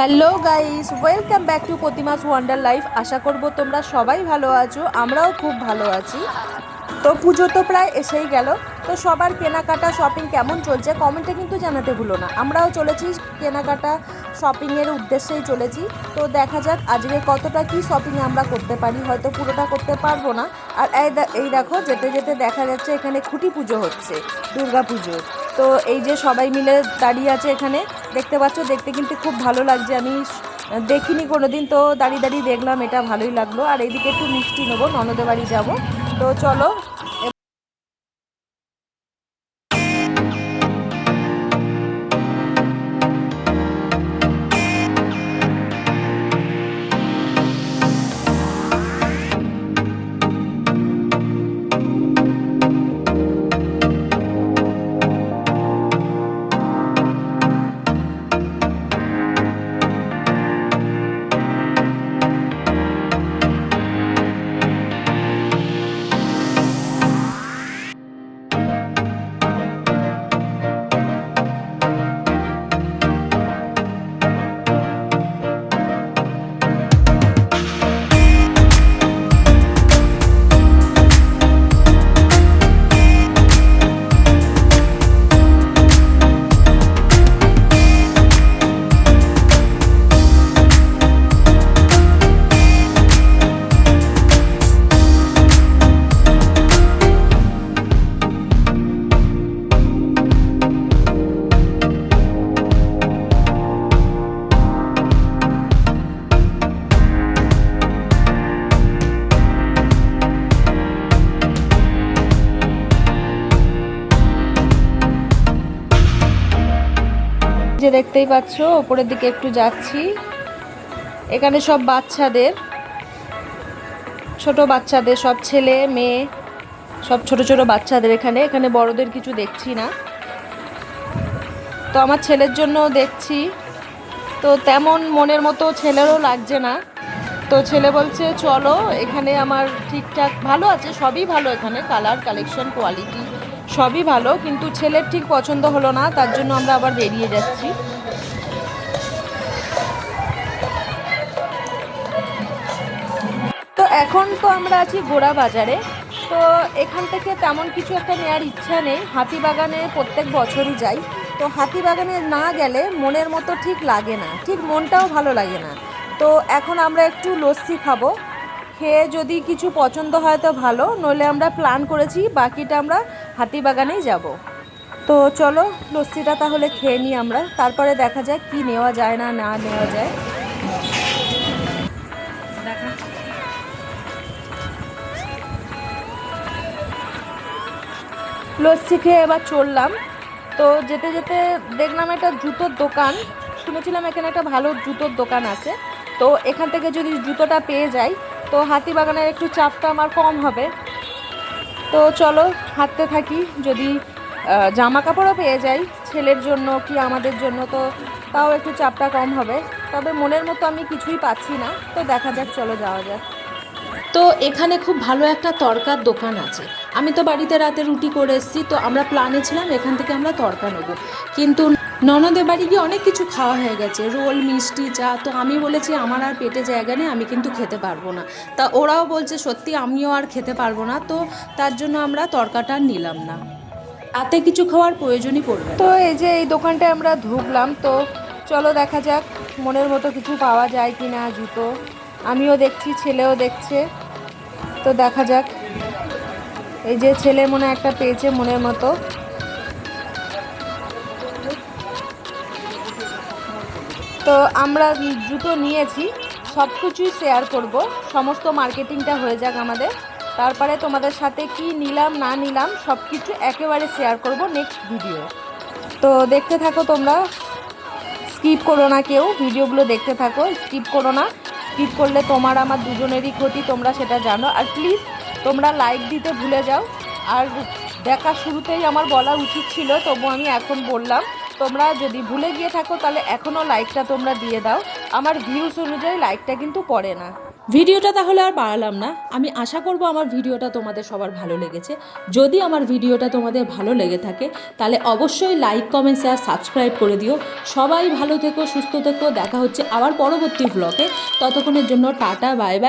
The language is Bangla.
Hello guys, welcome back to প্রতিমাস wonder life. আশা করব তোমরা সবাই ভালো আছো, আমরাও খুব ভালো আছি। তো পুজো তো প্রায় এসেই গেল। তো সবার কেনাকাটা শপিং কেমন চলছে? কমেন্টে কিন্তু জানাতে ভুলো না। আমরাও চলেছি কেনাকাটা শপিংয়ের উদ্দেশ্যেই চলেছি। তো দেখা যাক আজকে কতটা কি শপিং আমরা করতে পারি। হয়তো পুরোটা করতে পারব না। আর এই দেখো, যেতে যেতে দেখা যাচ্ছে এখানে খুঁটি পুজো হচ্ছে, দুর্গা পুজো। তো এই যে সবাই মিলে দাঁড়িয়ে আছে এখানে, দেখতে পাচ্ছ, দেখতে কিন্তু খুব ভালো লাগছে। আমি দেখিনি কোনোদিন, তো দাঁড়িয়ে দাঁড়িয়ে দেখলাম, এটা ভালোই লাগল। আর এইদিকে একটু মিষ্টি নেব, ননদের বাড়ি যাব। তো চলো যে দেখতেই পাচ্ছ, ওপরের দিকে একটু যাচ্ছি। এখানে সব বাচ্চাদের, ছোট বাচ্চাদের, সব ছেলে, মেয়ে, সব ছোট ছোট বাচ্চাদের এখানে। এখানে বড়দের কিছু দেখছি না। তো আমার ছেলের জন্য দেখছি। তো তেমন মনের মতো ছেলেরও লাগছে না। তো ছেলে বলছে, চলো, এখানে আমার ঠিকঠাক ভালো আছে, সবই ভালো এখানে। কালার কালেকশন কোয়ালিটি সবই ভালো, কিন্তু ছেলের ঠিক পছন্দ হলো না, তার জন্য আমরা আবার বেরিয়ে যাচ্ছি। তো এখন তো আমরা আছি গোড়া বাজারে। তো এখান থেকে তেমন কিছু একটা নেওয়ার ইচ্ছা নেই। হাতিবাগানে প্রত্যেক বছরই যাই। তো হাতিবাগানে না গেলে মনের মতো ঠিক লাগে না। ঠিক মনটাও ভালো লাগে না। তো এখন আমরা একটু লস্যি খাব। খেয়ে যদি কিছু পছন্দ হয় তো ভালো, নইলে আমরা প্ল্যান করেছি, বাকিটা আমরা হাতিবাগানেই যাব। তো চলো, লস্যিটা তাহলে খেয়ে নিই আমরা, তারপরে দেখা যাক কি নেওয়া যায় না না নেওয়া যায়। লস্যি খেয়ে এবার চললাম। তো যেতে যেতে দেখলাম একটা জুতোর দোকান, শুনেছিলাম এখানে একটা ভালো জুতোর দোকান আছে। তো এখান থেকে যদি জুতোটা পেয়ে যাই তো হাতিবাগানের একটু চাপটা আমার কম হবে। তো চলো হাঁটতে থাকি, যদি জামা কাপড়ও পেয়ে যাই ছেলের জন্য কি আমাদের জন্য, তো তাও একটু চাপটা কম হবে। তবে মনের মতো আমি কিছুই পাচ্ছি না, তো দেখা যাক, চলো যাওয়া যাক। তো এখানে খুব ভালো একটা তরকার দোকান আছে। আমি তো বাড়িতে রাতে রুটি করে এসেছি, তো আমরা প্ল্যানে ছিলাম, এখান থেকে আমরা তরকা নেব। কিন্তু ননদের বাড়ি গিয়ে অনেক কিছু খাওয়া হয়ে গেছে। রোল, মিষ্টি, চা। তো আমি বলেছি, আমার আর পেটে জায়গা নেই, আমি কিন্তু খেতে পারব না। তা ওরাও বলছে, সত্যি আমিও আর খেতে পারব না। তো তার জন্য আমরা তরকাটা নিলাম না। রাতে কিছু খাওয়ার প্রয়োজনই পড়বে তো এই যে এই দোকানটায় আমরা ঢুকলাম, তো চলো দেখা যাক, মনের মতো কিছু পাওয়া যায় কি না জুতো। আমিও দেখছি, ছেলেও দেখছে। তো দেখা যাক। এই যে ছেলে মনে একটা পেয়েছে মনের মতো। তো আমরা জুতো নিয়েছি সব কিছুই শেয়ার করব। সমস্ত মার্কেটিংটা হয়ে যাক আমাদের। তারপরে তোমাদের সাথে কি নিলাম, না নিলাম সব কিছু একেবারে শেয়ার করব নেক্সট ভিডিও তো দেখতে থাকো তোমরা। স্কিপ করো না কেউ ভিডিওগুলো দেখতে থাকো স্কিপ করো না। স্কিপ করলে তোমার আমার দুজনেরই ক্ষতি, তোমরা সেটা জানো। আর প্লিজ তোমরা লাইক দিতে ভুলে যাও। আর দেখা শুরুতেই আমার বলা উচিত ছিল, তবু আমি এখন বললাম। তোমরা যদি ভুলে গিয়ে থাকো, তাহলে এখনও লাইকটা তোমরা দিয়ে দাও। আমার ভিউস অনুযায়ী লাইকটা কিন্তু পড়ে না। ভিডিওটা তাহলে আর বাড়ালাম না। আমি আশা করব আমার ভিডিওটা তোমাদের সবার ভালো লেগেছে। যদি আমার ভিডিওটা তোমাদের ভালো লেগে থাকে, তাহলে অবশ্যই লাইক কমেন্ট শেয়ার সাবস্ক্রাইব করে দিও। সবাই ভালো থেকো, সুস্থ থেকো। দেখা হচ্ছে আবার পরবর্তী ব্লগে ততক্ষণের জন্য টাটা বাই বাই